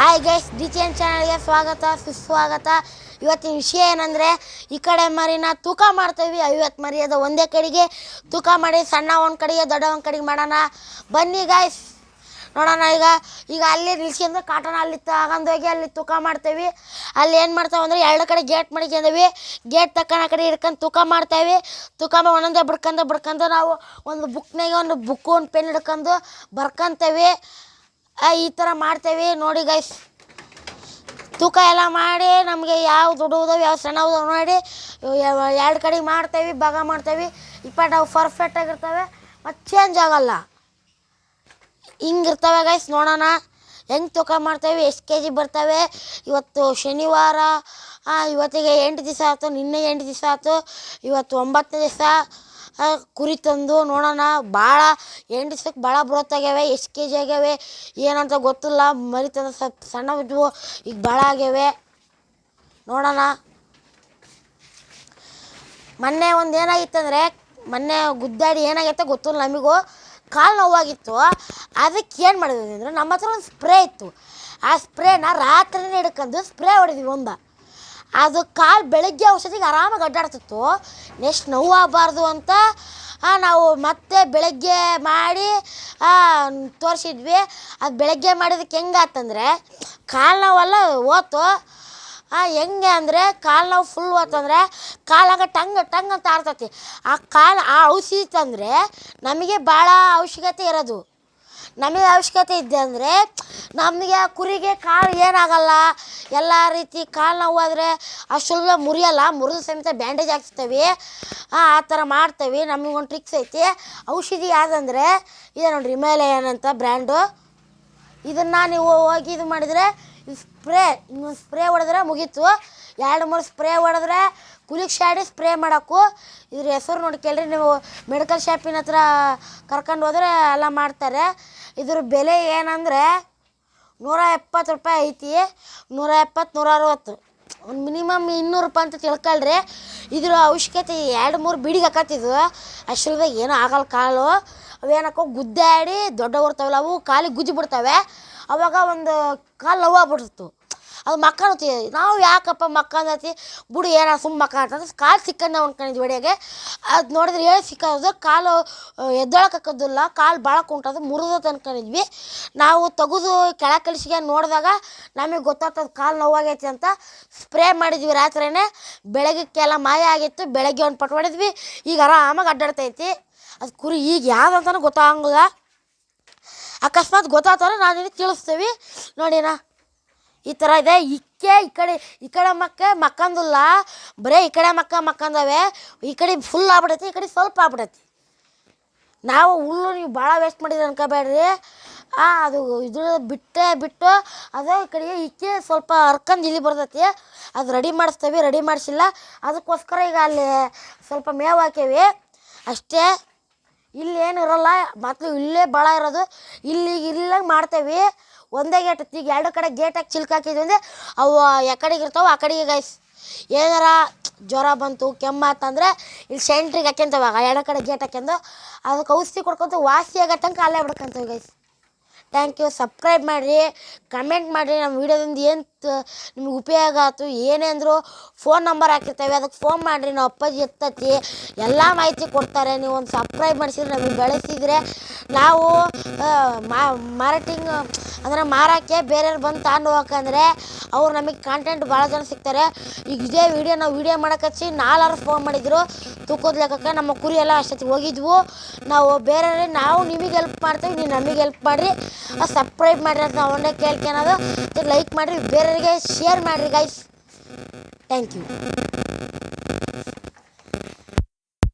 Hi guys D T N ಚಾನಲ್ಗೆ ಸ್ವಾಗತ, ಸುಸ್ವಾಗತ. ಇವತ್ತಿನ ವಿಷಯ ಏನಂದರೆ, ಈ ಕಡೆ ಮರಿನ ತೂಕ ಮಾಡ್ತೀವಿ. ಐವತ್ತು ಮರಿ ಅದು ಒಂದೇ ಕಡೆಗೆ ತೂಕ ಮಾಡಿ, ಸಣ್ಣ ಒಂದು ಕಡೆಗೆ, ದೊಡ್ಡ ಒಂದು ಕಡೆಗೆ ಮಾಡೋಣ. ಬನ್ನಿ ಗೈಸ್ ನೋಡೋಣ ಈಗ ಈಗ ಅಲ್ಲಿ ನಿಲ್ಸ್ಕೊಂಡು ಕಾಟನ ಅಲ್ಲಿ ತಗೊಂಡೋಗಿ ಅಲ್ಲಿ ತೂಕ ಮಾಡ್ತೇವೆ. ಅಲ್ಲಿ ಏನು ಮಾಡ್ತಾವೆ ಅಂದರೆ ಎರಡು ಕಡೆ ಗೇಟ್ ಮಾಡ್ಕೊಂಡೀವಿ. ಗೇಟ್ ತಕ್ಕನ ಕಡೆ ಹಿಡ್ಕೊಂಡು ತೂಕ ಮಾಡ್ತೇವೆ. ತೂಕ ಮಾಡಿ ಒಂದೊಂದೇ ಬಿಡ್ಕೊಂಡು ಬಿಡ್ಕೊಂಡು ನಾವು ಒಂದು ಬುಕ್ನಾಗೆ ಒಂದು ಬುಕ್ಕು ಒಂದು ಪೆನ್ ಹಿಡ್ಕೊಂಡು ಬರ್ಕೊಂತೇವೆ. ಈ ಥರ ಮಾಡ್ತೇವೆ. ನೋಡಿ ಗೈಸ್ ತೂಕ ಎಲ್ಲ ಮಾಡಿ, ನಮಗೆ ಯಾವ ದೊಡ್ಡವು ಯಾವ ಸಣ್ಣವು ನೋಡಿ, ಎರಡು ಕಡೆ ಮಾಡ್ತೇವೆ, ಭಾಗ ಮಾಡ್ತೇವೆ. ಇಪ್ಪತ್ತು ಅವು ಪರ್ಫೆಕ್ಟ್ ಆಗಿರ್ತವೆ. ಮತ್ತು ಚೇಂಜ್ ಆಗಲ್ಲ. ಹಿಂಗಿರ್ತವೆ ಗೈಸ್ ನೋಡೋಣ. ಹೆಂಗೆ ತೂಕ ಮಾಡ್ತೇವೆ, ಎಷ್ಟು ಕೆ ಜಿ ಬರ್ತವೆ? ಇವತ್ತು ಶನಿವಾರ. ಇವತ್ತಿಗೆ ಎಂಟು ದಿವಸ ಆಯ್ತು, ನಿನ್ನೆ ಎಂಟು ದಿವಸ ಆಯ್ತು. ಇವತ್ತು ಒಂಬತ್ತು ದಿವಸ. ಕುರಿ ತಂದು ನೋಡೋಣ. ಭಾಳ ದಿವ್ಸಕ್ಕೆ ಭಾಳ ಆಗ್ಯಾವೆ, ಎಷ್ಟು ಕೆ ಜಿ ಆಗ್ಯಾವೆ, ಏನಂತ ಗೊತ್ತಿಲ್ಲ. ಮರಿ ತಂದ ಸ್ವಲ್ಪ ಸಣ್ಣ ಬಿದ್ದವು ಈಗ ಭಾಳ ಆಗ್ಯಾವೆ. ನೋಡೋಣ. ಮೊನ್ನೆ ಒಂದು ಏನಾಗಿತ್ತಂದರೆ ಮೊನ್ನೆ ಗುದ್ದಾಡಿ ಏನಾಗೈತೆ ಗೊತ್ತಿಲ್ಲ ನಮಗೂ. ಕಾಲು ನೋವಾಗಿತ್ತು. ಅದಕ್ಕೆ ಏನು ಮಾಡಿದ್ವಿ ಅಂದರೆ, ನಮ್ಮ ಹತ್ರ ಒಂದು ಸ್ಪ್ರೇ ಇತ್ತು. ಆ ಸ್ಪ್ರೇನ ರಾತ್ರಿನೇ ಹಿಡ್ಕೊಂಡು ಸ್ಪ್ರೇ ಹೊಡೆದ್ವಿ ಒಂದು. ಅದು ಕಾಲು ಬೆಳಗ್ಗೆ ಔಷಧಿಗೆ ಆರಾಮಾಗಿ ಅಡ್ಡಾಡ್ತಿತ್ತು. ನೆಕ್ಸ್ಟ್ ನೋವಾಗಬಾರ್ದು ಅಂತ ಆ, ನಾವು ಮತ್ತೆ ಬೆಳಗ್ಗೆ ಮಾಡಿ ತೋರಿಸಿದ್ವಿ. ಅದು ಬೆಳಗ್ಗೆ ಮಾಡಿದಕ್ಕೆ ಹೆಂಗಾತಂದರೆ ಕಾಲು ನೋವೆಲ್ಲ ಓತು ಹೆಂಗೆ ಅಂದರೆ ಕಾಲು ನೋವು ಫುಲ್ ಓತಂದರೆ ಕಾಲಾಗ ಟಂಗ್ ಟಂಗ್ ಅಂತ ಆರ್ತತಿ ಆ ಕಾಲು ಆ ಔಷಧಿ ತಂದರೆ ನಮಗೆ ಭಾಳ ಅವಶ್ಯಕತೆ ಇರೋದು. ನಮಗೆ ಅವಶ್ಯಕತೆ ಇದೆ ಅಂದರೆ ನಮಗೆ ಕುರಿಗೆ ಕಾಲು ಏನಾಗಲ್ಲ. ಎಲ್ಲ ರೀತಿ ಕಾಲು ನೋವಾದರೆ ಸುಲಭ ಮುರಿಯಲ್ಲ. ಮುರಿದು ಸಮೇತ ಬ್ಯಾಂಡೇಜ್ ಹಾಕ್ಸ್ತೇವೆ. ಆ ಥರ ಮಾಡ್ತೇವೆ. ನಮಗೊಂದು ಟ್ರಿಕ್ಸ್ ಐತಿ. ಔಷಧಿ ಯಾವುದಂದ್ರೆ, ಇದೆ ನೋಡಿರಿ ಹಿಮಾಲಯನ್ ಅಂತ ಬ್ರ್ಯಾಂಡು. ಇದನ್ನು ನೀವು ಹೋಗಿ ಇದು ಮಾಡಿದರೆ ಸ್ಪ್ರೇ ಇನ್ನೊಂದು ಸ್ಪ್ರೇ ಹೊಡೆದ್ರೆ ಮುಗೀತು. ಎರಡು, ಮೂರು ಸ್ಪ್ರೇ ಹೊಡೆದ್ರೆ ಕುಲಿಗೆ ಶಾಡಿ ಸ್ಪ್ರೇ ಮಾಡೋಕ್ಕೂ ಇದ್ರ ಹೆಸರು ನೋಡಿ ಕೇಳ್ರಿ. ನೀವು ಮೆಡಿಕಲ್ ಶಾಪಿನ ಹತ್ರ ಕರ್ಕೊಂಡು ಹೋದರೆ ಎಲ್ಲ ಮಾಡ್ತಾರೆ. ಇದ್ರ ಬೆಲೆ ಏನಂದರೆ ನೂರ ಎಪ್ಪತ್ತು ರೂಪಾಯಿ ಐತಿ, ನೂರ ಎಪ್ಪತ್ತು, ನೂರ ಅರವತ್ತು. ಒಂದು ಮಿನಿಮಮ್ ಇನ್ನೂರು ರೂಪಾಯಿ ಅಂತ ತಿಳ್ಕೊಳ್ರಿ. ಇದ್ರ ಅವಶ್ಯಕತೆ ಎರಡು, ಮೂರು ಬಿಡಿಗೆ ಹಾಕತ್ತಿದ್ವು. ಅಷ್ಟರದಾಗ ಏನೂ ಆಗಲ್ಲ ಕಾಲು ಅವೇನಕ್ಕೋ ಗುದ್ದಾಡಿ ದೊಡ್ಡವಿರ್ತಾವಲ್ಲ ಅವು ಕಾಲಿಗೆ ಗುಜ್ಜಿ ಬಿಡ್ತವೆ. ಅವಾಗ ಒಂದು ಕಾಲು ನೋವಾಗ್ಬಿಡ್ತು ಅದು ಮಕ್ಕಳತಿ ನಾವು ಯಾಕಪ್ಪ ಮಕ್ಕಳತಿ ಬಿಡು ಏನ ಸುಮ್ಮ ಮಕ್ಕ ಅಂತಂದ್ರೆ ಕಾಲು ಸಿಕ್ಕಂಡು ಅನ್ಕೊಂಡಿದ್ವಿ ಒಡೆಗೆ ಅದು ನೋಡಿದ್ರೆ ಹೇಳಿ ಸಿಕ್ಕೋದು ಕಾಲು ಎದ್ದೊಳಕಕ್ಕದಿಲ್ಲ ಕಾಲು ಭಾಳ ಕುಂಟದು ಮುರಿದ ಅನ್ಕೊಂಡಿದ್ವಿ. ನಾವು ತೆಗೆದು ಕೆಳ ಕಳಿಸಿಗೆ ನೋಡಿದಾಗ ನಮಗೆ ಗೊತ್ತಾಗ್ತದೆ ಕಾಲು ನೋವಾಗೈತಿ ಅಂತ ಸ್ಪ್ರೇ ಮಾಡಿದ್ವಿ ರಾತ್ರಿನೇ. ಬೆಳಗ್ಗೆಲ್ಲ ಮಾಯ ಆಗಿತ್ತು. ಬೆಳಗ್ಗೆ ಒಂದು ಪಟ್ಟು ಹೊಡೆದ್ವಿ. ಈಗ ಆರಾಮಾಗಿ ಅಡ್ಡಾಡ್ತೈತಿ. ಅದು ಕುರಿ ಈಗ ಯಾವ್ದಂತನೂ ಗೊತ್ತಾಗಂಗಿಲ್ಲ. ಅಕಸ್ಮಾತ್ ಗೊತ್ತಾತಂದ್ರೆ ನಾನು ನಿನಗೆ ತಿಳಿಸ್ತೀವಿ. ನೋಡಿನ ಈ ಥರ ಇದೆ. ಇಕ್ಕೆ, ಈ ಕಡೆ ಈ ಕಡೆ ಮಕ್ಕ, ಮಕ್ಕಂದಿಲ್ಲ. ಬರೀ ಈ ಕಡೆ ಮಕ್ಕ, ಮಕ್ಕಂದವೆ. ಈ ಕಡೆ ಫುಲ್ ಆಗ್ಬಿಡೈತಿ ಈ ಕಡೆ ಸ್ವಲ್ಪ ಆಗ್ಬಿಡೈತಿ ನಾವು ಹುಲ್ಲು ನೀವು ಭಾಳ ವೇಸ್ಟ್ ಮಾಡಿದ್ರೆ ಅನ್ಕೋಬೇಡ್ರಿ. ಅದು ಇದ್ರ ಬಿಟ್ಟೆ ಬಿಟ್ಟು, ಅದೇ ಈ ಕಡೆಗೆ ಇಕ್ಕಿ ಸ್ವಲ್ಪ ಹರ್ಕಂದು ಇಲ್ಲಿ ಬರ್ತೈತಿ. ಅದು ರೆಡಿ ಮಾಡಿಸ್ತೇವೆ ರೆಡಿ ಮಾಡಿಸಿಲ್ಲ. ಅದಕ್ಕೋಸ್ಕರ ಈಗ ಅಲ್ಲಿ ಸ್ವಲ್ಪ ಮೇವು ಹಾಕೇವಿ. ಅಷ್ಟೇ. ಇಲ್ಲಿ ಇರೋಲ್ಲ ಮತ್ತು ಇಲ್ಲೇ ಭಾಳ ಇರೋದು. ಇಲ್ಲಿ ಇಲ್ಲಂಗೆ ಮಾಡ್ತೇವೆ. ಒಂದೇ ಗೇಟ್ ಈಗ ಎರಡು ಕಡೆ ಗೇಟ್ ಹಾಕಿ ಚಿಲ್ಕ ಹಾಕಿದ್ವಿ ಅಂದರೆ ಅವು ಕಡೆಗೆ ಇರ್ತಾವೆ ಆ ಕಡೆಗೆ ಗೈಸ್ ಏನಾರ ಜ್ವರ ಬಂತು ಕೆಮ್ಮಾತಂದ್ರೆ ಇಲ್ಲಿ ಸೆಂಟ್ರಿಗೆ ಹಾಕ್ಯಂತವ ಎರಡು ಕಡೆ ಗೇಟ್ ಹಾಕ್ಯಂದು ಅದಕ್ಕೆ ಔಷಧಿ ಕೊಡ್ಕೊಂತ ವಾಸಿ ಆಗೋ ತನಕ ಅಲ್ಲೇ ಬಿಡ್ಕೊಂತೀವಿ ಗೈಸ್ ಥ್ಯಾಂಕ್ ಯು ಸಬ್ಸ್ಕ್ರೈಬ್ ಮಾಡಿರಿ ಕಮೆಂಟ್ ಮಾಡಿರಿ. ನಮ್ಮ ವೀಡಿಯೋದಿಂದ ಏನು ನಿಮ್ಗೆ ಉಪಯೋಗ ಆಯ್ತು, ಏನೇ ಅಂದರೂ ಫೋನ್ ನಂಬರ್ ಹಾಕಿರ್ತೇವೆ. ಅದಕ್ಕೆ ಫೋನ್ ಮಾಡಿರಿ ನಮ್ಮ ಅಪ್ಪಾಜಿ ಎತ್ತತಿ. ಎಲ್ಲ ಮಾಹಿತಿ ಕೊಡ್ತಾರೆ. ನೀವು ಒಂದು ಸಬ್ಸ್ಕ್ರೈಬ್ ಮಾಡಿಸಿದ್ರೆ ನಮಗೆ ಬೆಳೆಸಿದರೆ ನಾವು ಮಾರಾಟಿಂಗ್, ಅಂದರೆ ಮಾರೋಕ್ಕೆ ಬೇರೆಯವ್ರು ಬಂದು ತಗೊಂಡು ಹೋಗಕ್ಕಂದ್ರೆ ಅವ್ರು ನಮಗೆ ಕಾಂಟೆಂಟ್ ಭಾಳ ಜನ ಸಿಗ್ತಾರೆ. ಈಗ ಇದೇ ವಿಡಿಯೋ ನಾವು ವಿಡಿಯೋ ಹಚ್ಚಿ ನಾಲ್ವರು ಫೋನ್ ಮಾಡಿದ್ರು. ತೂಕದ ಲೆಕ್ಕಕ್ಕೆ ನಮ್ಮ ಕುರಿ ಎಲ್ಲ ಅಷ್ಟೊತ್ತಿಗೆ ಹೋಗಿದ್ವು. ನಾವು ಬೇರೆ ನಾವು ನಿಮಗೆ ಹೆಲ್ಪ್ ಮಾಡ್ತೀವಿ, ನೀವು ನಮಗೆ ಹೆಲ್ಪ್ ಮಾಡಿರಿ. ಸಬ್ಸ್ಕ್ರೈಬ್ ಮಾಡಿರಿ ಅಂತ ನಾವು ಒಂದೇ ಕೇಳ್ಕೊಳೋದು ಲೈಕ್ ಮಾಡಿರಿ ಬೇರೆಯವರಿಗೆ ಶೇರ್ ಮಾಡಿರಿ ಗೈಸ್ ಥ್ಯಾಂಕ್ ಯು